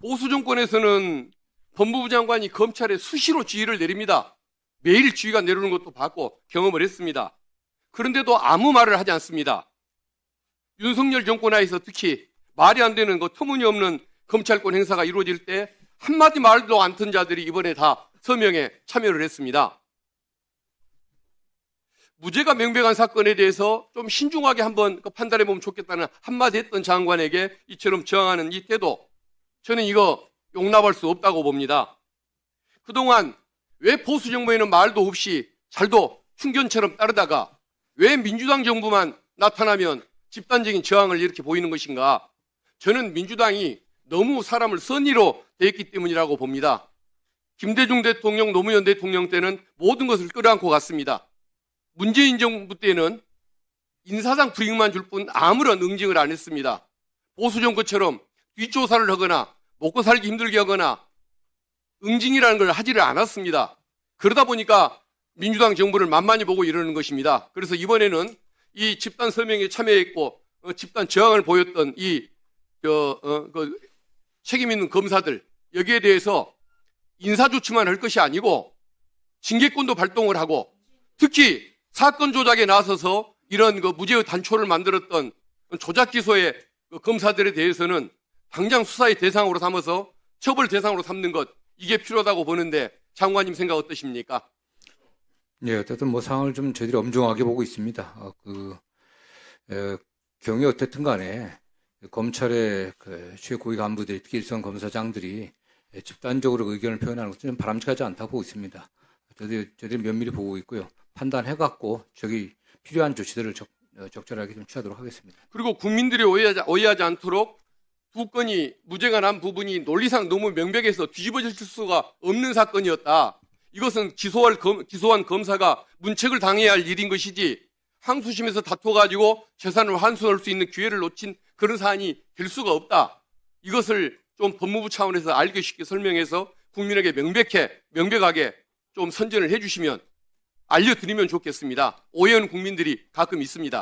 보수 정권에서는 법무부 장관이 검찰에 수시로 지휘를 내립니다. 매일 지휘가 내리는 것도 봤고 경험을 했습니다. 그런데도 아무 말을 하지 않습니다. 윤석열 정권 하에서 특히 말이 안 되는 그 터무니없는 검찰권 행사가 이루어질 때 한마디 말도 안 튼 자들이 이번에 다 서명에 참여를 했습니다. 무죄가 명백한 사건에 대해서 좀 신중하게 한번 그 판단해 보면 좋겠다는 한마디 했던 장관에게 이처럼 저항하는 이 태도 저는 이거 용납할 수 없다고 봅니다. 그동안 왜 보수 정부에는 말도 없이 잘도 충견처럼 따르다가 왜 민주당 정부만 나타나면 집단적인 저항을 이렇게 보이는 것인가? 저는 민주당이 너무 사람을 선의로 대했기 때문이라고 봅니다. 김대중 대통령, 노무현 대통령 때는 모든 것을 끌어안고 갔습니다. 문재인 정부 때는 인사상 불이익만 줄 뿐 아무런 응징을 안 했습니다. 보수 정부처럼 뒷조사를 하거나 먹고 살기 힘들게 하거나 응징이라는 걸 하지를 않았습니다. 그러다 보니까 민주당 정부를 만만히 보고 이러는 것입니다. 그래서 이번에는 이 집단 서명에 참여했고 어, 집단 저항을 보였던 이 저, 어, 그 책임 있는 검사들 여기에 대해서 인사 조치만 할 것이 아니고 징계권도 발동을 하고 특히 사건 조작에 나서서 이런 그 무죄의 단초를 만들었던 조작 기소의 그 검사들에 대해서는 당장 수사의 대상으로 삼아서 처벌 대상으로 삼는 것 이게 필요하다고 보는데 장관님 생각 어떠십니까? 예, 어쨌든 뭐 상황을 좀 저희들이 엄중하게 보고 있습니다. 어, 그 에, 경위 어쨌든 간에 검찰의 그 최고위 간부들이 특히 일선 검사장들이 예, 집단적으로 의견을 표현하는 것은 좀 바람직하지 않다고 보고 있습니다. 저희들이, 저희들이 면밀히 보고 있고요. 판단해갖고 저기 필요한 조치들을 적, 어, 적절하게 좀 취하도록 하겠습니다. 그리고 국민들이 오해하지, 오해하지 않도록 두 건이 무죄가 난 부분이 논리상 너무 명백해서 뒤집어질 수가 없는 사건이었다. 이것은 기소할 검, 기소한 검사가 문책을 당해야 할 일인 것이지 항소심에서 다퉈가지고 재산을 환수할 수 있는 기회를 놓친 그런 사안이 될 수가 없다. 이것을 좀 법무부 차원에서 알기 쉽게 설명해서 국민에게 명백해, 명백하게 좀 선전을 해주시면 알려드리면 좋겠습니다. 오해하는 국민들이 가끔 있습니다.